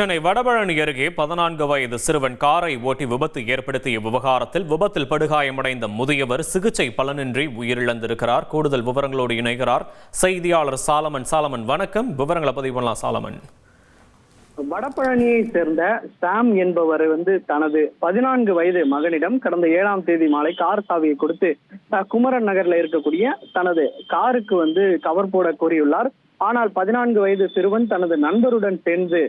சென்னை வடபழனி அருகே பதினான்கு வயது சிறுவன் காரை ஓட்டி விபத்து ஏற்படுத்திய விவகாரத்தில் விபத்தில் படுகாயமடைந்த முதியவர் சிகிச்சை பலனின்றி உயிரிழந்திருக்கிறார். கூடுதல் விவரங்களோடு இணைகிறார் செய்தியாளர் சாலமன். சாலமன் வணக்கம். விவரங்களை பதிவு பண்ணலாம் சாலமன். வடபழனியை சேர்ந்த சாம் என்பவர் வந்து தனது பதினான்கு வயது மகனிடம் கடந்த ஏழாம் தேதி மாலை கார் சாவியை கொடுத்து குமரன் நகர்ல இருக்கக்கூடிய தனது காருக்கு வந்து கவர் போட கோரியுள்ளார். ஆனால் பதினான்கு வயது சிறுவன் தனது நண்பருடன் சேர்ந்து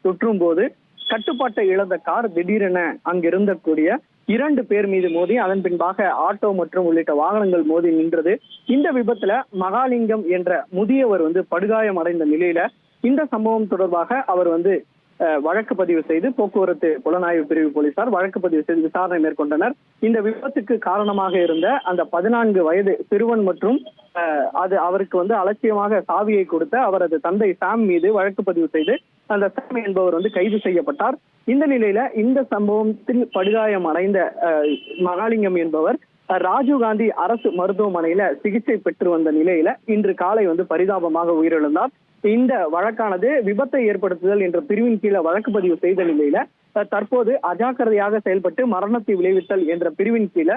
சுற்றும் போது கட்டுப்பாட்டை இழந்த கார் திடீரென அங்கிருந்தக்கூடிய இரண்டு பேர் மீது மோதி அதன் பின்பாக ஆட்டோ மற்றும் உள்ளிட்ட வாகனங்கள் மோதி நின்றது. இந்த விபத்துல மகாலிங்கம் என்ற முதியவர் வந்து படுகாயம் அடைந்த நிலையில இந்த சம்பவம் தொடர்பாக அவர் வந்து வழக்கு பதிவு செய்து போக்குவரத்து புலனாய்வு பிரிவு போலீசார் வழக்கு பதிவு செய்து விசாரணை மேற்கொண்டனர். இந்த விபத்துக்கு காரணமாக இருந்த அந்த பதினான்கு வயது சிறுவன் மற்றும் அது அவருக்கு வந்து அலட்சியமாக சாவியை கொடுத்த அவரது தந்தை சாம் மீது வழக்கு பதிவு செய்து அந்த சாம் என்பவர் வந்து கைது செய்யப்பட்டார். இந்த நிலையில இந்த சம்பவத்தில் படுகாயம் அடைந்த அஹ், மகாலிங்கம் என்பவர் ராஜீவ்காந்தி அரசு மருத்துவமனையில சிகிச்சை பெற்று வந்த நிலையில இன்று காலை வந்து பரிதாபமாக உயிரிழந்தார். இந்த வழக்கானது விபத்தை ஏற்படுத்துதல் என்ற பிரிவின் கீழே வழக்கு பதிவு செய்த நிலையில தற்போது அஜாக்கிரதையாக செயல்பட்டு மரணத்தை விளைவித்தல் என்ற பிரிவின் கீழே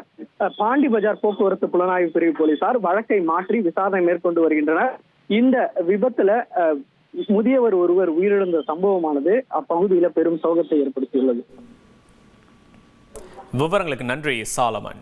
பாண்டி பஜார் போக்குவரத்து புலனாய்வு பிரிவு போலீசார் வழக்கை மாற்றி விசாரணை மேற்கொண்டு வருகின்றனர். இந்த விபத்துல அஹ், முதியவர் ஒருவர் உயிரிழந்த சம்பவமானது அப்பகுதியில பெரும் சோகத்தை ஏற்படுத்தியுள்ளது. விவரங்களுக்கு நன்றி சாலமன்.